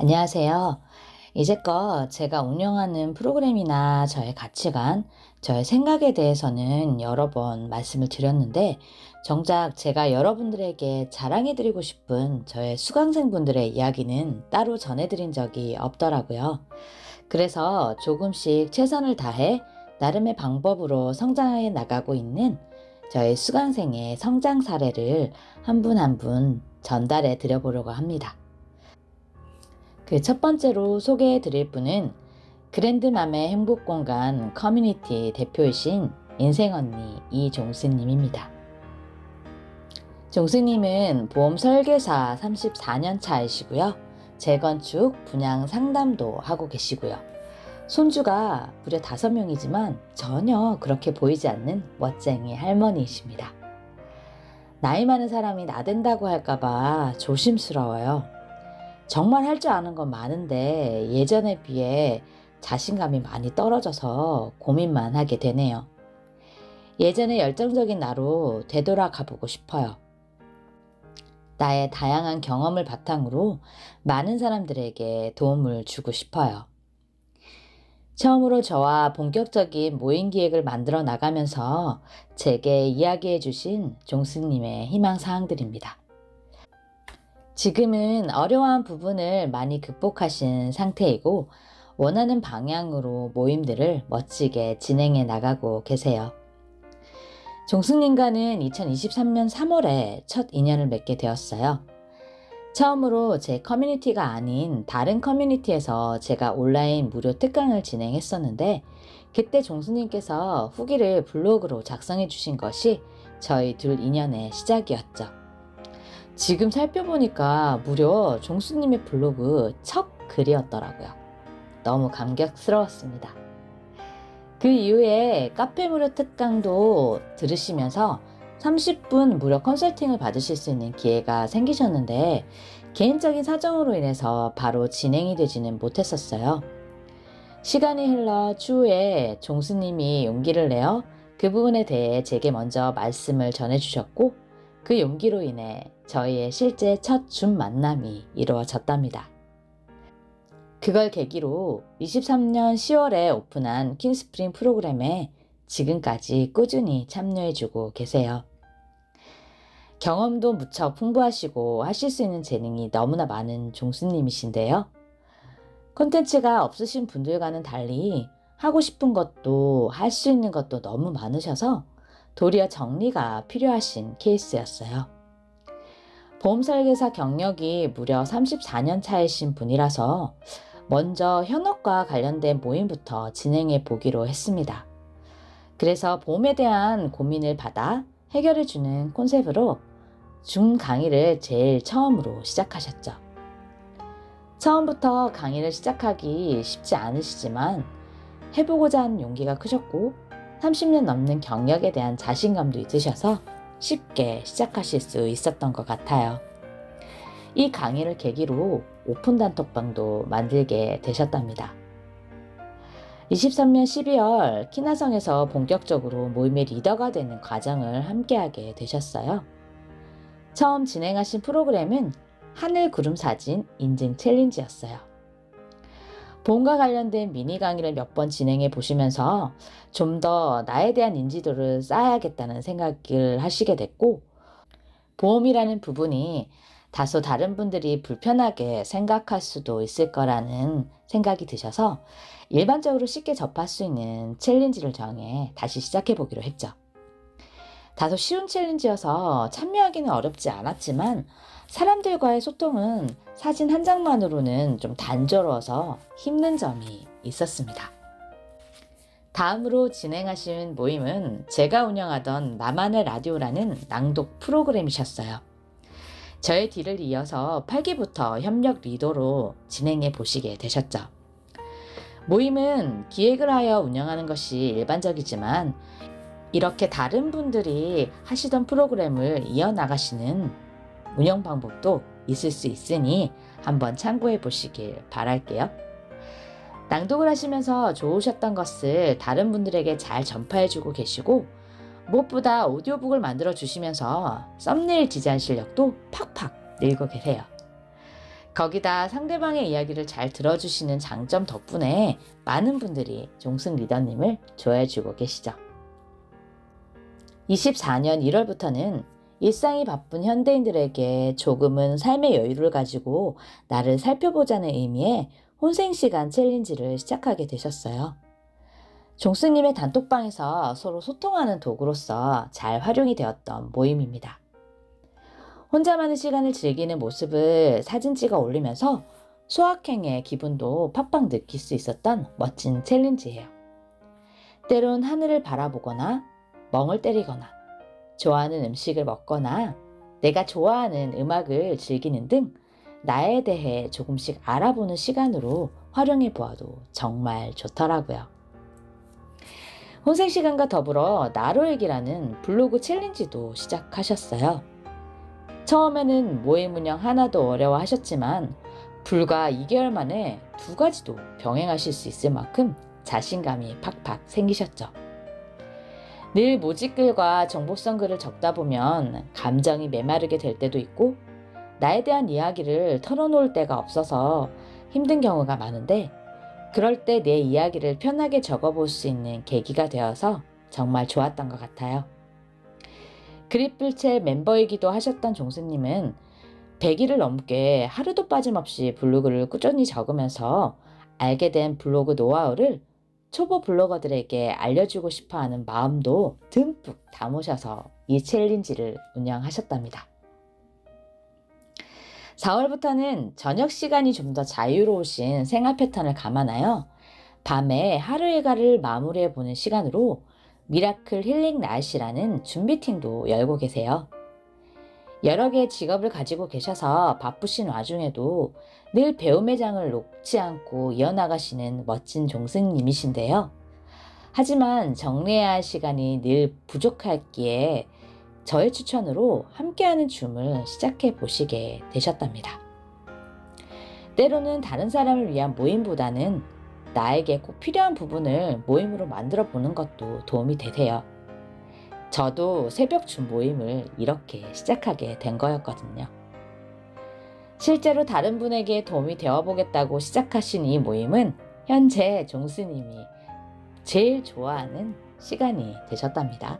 안녕하세요. 이제껏 제가 운영하는 프로그램이나 저의 가치관, 저의 생각에 대해서는 여러 번 말씀을 드렸는데, 정작 제가 여러분들에게 자랑해드리고 싶은 저의 수강생분들의 이야기는 따로 전해드린 적이 없더라고요. 그래서 조금씩 최선을 다해 나름의 방법으로 성장해 나가고 있는 저의 수강생의 성장 사례를 한 분 한분 전달해 드려보려고 합니다. 그 첫 번째로 소개해 드릴 분은 그랜드맘의 행복공간 커뮤니티 대표이신 인생언니 이종수님입니다. 종수님은 보험 설계사 34년 차이시고요. 재건축, 분양 상담도 하고 계시고요. 손주가 무려 5명이지만 전혀 그렇게 보이지 않는 멋쟁이 할머니이십니다. 나이 많은 사람이 나댄다고 할까봐 조심스러워요. 정말 할 줄 아는 건 많은데 예전에 비해 자신감이 많이 떨어져서 고민만 하게 되네요. 예전의 열정적인 나로 되돌아가 보고 싶어요. 나의 다양한 경험을 바탕으로 많은 사람들에게 도움을 주고 싶어요. 처음으로 저와 본격적인 모임 기획을 만들어 나가면서 제게 이야기해 주신 종스님의 희망 사항들입니다. 지금은 어려운 부분을 많이 극복하신 상태이고 원하는 방향으로 모임들을 멋지게 진행해 나가고 계세요. 종승님과는 2023년 3월에 첫 인연을 맺게 되었어요. 처음으로 제 커뮤니티가 아닌 다른 커뮤니티에서 제가 온라인 무료 특강을 진행했었는데 그때 종수님께서 후기를 블로그로 작성해 주신 것이 저희 둘 인연의 시작이었죠. 지금 살펴보니까 무려 종수님의 블로그 첫 글이었더라고요. 너무 감격스러웠습니다. 그 이후에 카페 무료 특강도 들으시면서 30분 무료 컨설팅을 받으실 수 있는 기회가 생기셨는데 개인적인 사정으로 인해서 바로 진행이 되지는 못했었어요. 시간이 흘러 추후에 종수님이 용기를 내어 그 부분에 대해 제게 먼저 말씀을 전해주셨고 그 용기로 인해 저희의 실제 첫 줌 만남이 이루어졌답니다. 그걸 계기로 23년 10월에 오픈한 킹스프링 프로그램에 지금까지 꾸준히 참여해주고 계세요. 경험도 무척 풍부하시고 하실 수 있는 재능이 너무나 많은 종수님이신데요. 콘텐츠가 없으신 분들과는 달리 하고 싶은 것도 할 수 있는 것도 너무 많으셔서 도리어 정리가 필요하신 케이스였어요. 보험 설계사 경력이 무려 34년 차이신 분이라서 먼저 현업과 관련된 모임부터 진행해 보기로 했습니다. 그래서 보험에 대한 고민을 받아 해결해 주는 콘셉트로 줌 강의를 제일 처음으로 시작하셨죠. 처음부터 강의를 시작하기 쉽지 않으시지만 해보고자 하는 용기가 크셨고 30년 넘는 경력에 대한 자신감도 있으셔서 쉽게 시작하실 수 있었던 것 같아요. 이 강의를 계기로 오픈 단톡방도 만들게 되셨답니다. 23년 12월 키나성에서 본격적으로 모임의 리더가 되는 과정을 함께하게 되셨어요. 처음 진행하신 프로그램은 하늘 구름 사진 인증 챌린지였어요. 보험과 관련된 미니 강의를 몇 번 진행해 보시면서 좀 더 나에 대한 인지도를 쌓아야겠다는 생각을 하시게 됐고, 보험이라는 부분이 다소 다른 분들이 불편하게 생각할 수도 있을 거라는 생각이 드셔서 일반적으로 쉽게 접할 수 있는 챌린지를 정해 다시 시작해 보기로 했죠. 다소 쉬운 챌린지여서 참여하기는 어렵지 않았지만 사람들과의 소통은 사진 한 장만으로는 좀 단조로워서 힘든 점이 있었습니다. 다음으로 진행하신 모임은 제가 운영하던 나만의 라디오라는 낭독 프로그램이셨어요. 저의 뒤를 이어서 8기부터 협력 리더로 진행해 보시게 되셨죠. 모임은 기획을 하여 운영하는 것이 일반적이지만 이렇게 다른 분들이 하시던 프로그램을 이어나가시는 운영 방법도 있을 수 있으니 한번 참고해 보시길 바랄게요. 낭독을 하시면서 좋으셨던 것을 다른 분들에게 잘 전파해 주고 계시고 무엇보다 오디오북을 만들어 주시면서 썸네일 디자인 실력도 팍팍 늘고 계세요. 거기다 상대방의 이야기를 잘 들어주시는 장점 덕분에 많은 분들이 종승 리더님을 좋아해 주고 계시죠. 24년 1월부터는 일상이 바쁜 현대인들에게 조금은 삶의 여유를 가지고 나를 살펴보자는 의미의 혼생시간 챌린지를 시작하게 되셨어요. 종스님의 단톡방에서 서로 소통하는 도구로서 잘 활용이 되었던 모임입니다. 혼자만의 시간을 즐기는 모습을 사진 찍어 올리면서 소확행의 기분도 팍팍 느낄 수 있었던 멋진 챌린지예요. 때론 하늘을 바라보거나 멍을 때리거나 좋아하는 음식을 먹거나 내가 좋아하는 음악을 즐기는 등 나에 대해 조금씩 알아보는 시간으로 활용해 보아도 정말 좋더라고요. 혼생 시간과 더불어 나로얘기라는 블로그 챌린지도 시작하셨어요. 처음에는 모임 운영 하나도 어려워하셨지만 불과 2개월 만에 두 가지도 병행하실 수 있을 만큼 자신감이 팍팍 생기셨죠. 늘 모직글과 정보성 글을 적다 보면 감정이 메마르게 될 때도 있고 나에 대한 이야기를 털어놓을 때가 없어서 힘든 경우가 많은데 그럴 때 내 이야기를 편하게 적어볼 수 있는 계기가 되어서 정말 좋았던 것 같아요. 그립불체 멤버이기도 하셨던 종수님은 100일을 넘게 하루도 빠짐없이 블로그를 꾸준히 적으면서 알게 된 블로그 노하우를 초보 블로거들에게 알려주고 싶어 하는 마음도 듬뿍 담으셔서 이 챌린지를 운영하셨답니다. 4월부터는 저녁 시간이 좀 더 자유로우신 생활 패턴을 감안하여 밤에 하루 일과를 마무리해 보는 시간으로 미라클 힐링 날씨라는 준비팀도 열고 계세요. 여러 개의 직업을 가지고 계셔서 바쁘신 와중에도 늘 배움의 장을 놓지 않고 이어나가시는 멋진 종승님이신데요. 하지만 정리해야 할 시간이 늘 부족했기에 저의 추천으로 함께하는 줌을 시작해 보시게 되셨답니다. 때로는 다른 사람을 위한 모임보다는 나에게 꼭 필요한 부분을 모임으로 만들어 보는 것도 도움이 되세요. 저도 새벽 줌 모임을 이렇게 시작하게 된 거였거든요. 실제로 다른 분에게 도움이 되어 보겠다고 시작하신 이 모임은 현재 종스님이 제일 좋아하는 시간이 되셨답니다.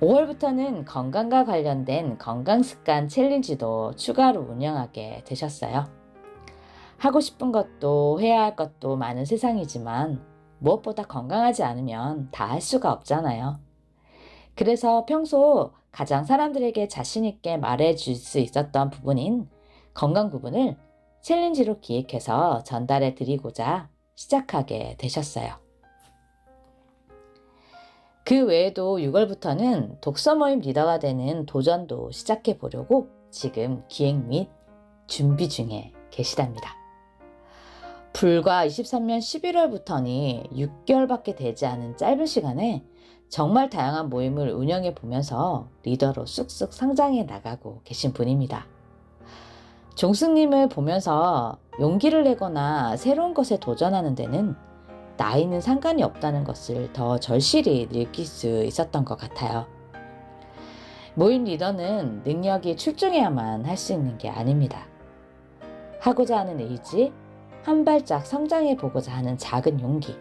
5월부터는 건강과 관련된 건강습관 챌린지도 추가로 운영하게 되셨어요. 하고 싶은 것도 해야 할 것도 많은 세상이지만 무엇보다 건강하지 않으면 다 할 수가 없잖아요. 그래서 평소 가장 사람들에게 자신있게 말해줄 수 있었던 부분인 건강 부분을 챌린지로 기획해서 전달해 드리고자 시작하게 되셨어요. 그 외에도 6월부터는 독서 모임 리더가 되는 도전도 시작해 보려고 지금 기획 및 준비 중에 계시답니다. 불과 23년 11월부터니 6개월밖에 되지 않은 짧은 시간에 정말 다양한 모임을 운영해 보면서 리더로 쑥쑥 성장해 나가고 계신 분입니다. 종승님을 보면서 용기를 내거나 새로운 것에 도전하는 데는 나이는 상관이 없다는 것을 더 절실히 느낄 수 있었던 것 같아요. 모임 리더는 능력이 출중해야만 할 수 있는 게 아닙니다. 하고자 하는 의지, 한 발짝 성장해 보고자 하는 작은 용기,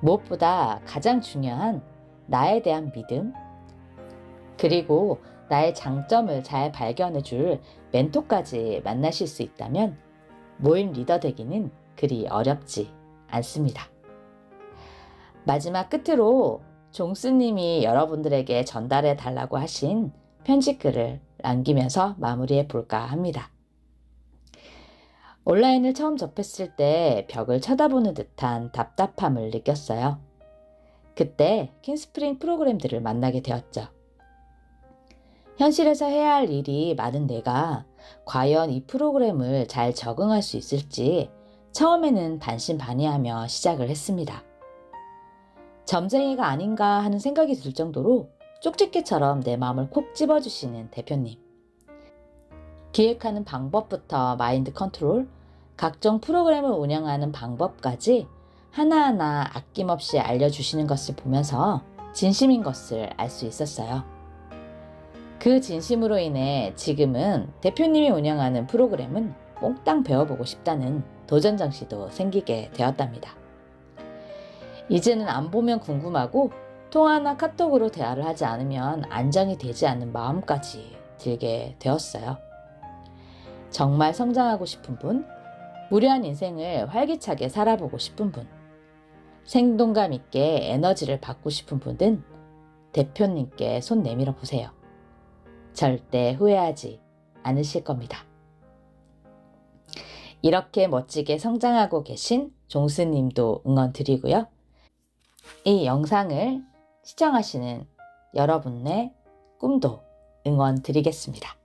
무엇보다 가장 중요한 나에 대한 믿음, 그리고 나의 장점을 잘 발견해 줄 멘토까지 만나실 수 있다면 모임 리더 되기는 그리 어렵지 않습니다. 마지막 끝으로 종스님이 여러분들에게 전달해 달라고 하신 편지글을 남기면서 마무리해 볼까 합니다. 온라인을 처음 접했을 때 벽을 쳐다보는 듯한 답답함을 느꼈어요. 그때 킹스프링 프로그램들을 만나게 되었죠. 현실에서 해야 할 일이 많은 내가 과연 이 프로그램을 잘 적응할 수 있을지 처음에는 반신반의하며 시작을 했습니다. 점쟁이가 아닌가 하는 생각이 들 정도로 쪽집게처럼 내 마음을 콕 집어주시는 대표님. 기획하는 방법부터 마인드 컨트롤, 각종 프로그램을 운영하는 방법까지 하나하나 아낌없이 알려주시는 것을 보면서 진심인 것을 알 수 있었어요. 그 진심으로 인해 지금은 대표님이 운영하는 프로그램은 몽땅 배워보고 싶다는 도전 정시도 생기게 되었답니다. 이제는 안 보면 궁금하고 통화나 카톡으로 대화를 하지 않으면 안정이 되지 않는 마음까지 들게 되었어요. 정말 성장하고 싶은 분, 무료한 인생을 활기차게 살아보고 싶은 분, 생동감 있게 에너지를 받고 싶은 분은 대표님께 손 내밀어 보세요. 절대 후회하지 않으실 겁니다. 이렇게 멋지게 성장하고 계신 종스님도 응원 드리고요. 이 영상을 시청하시는 여러분의 꿈도 응원 드리겠습니다.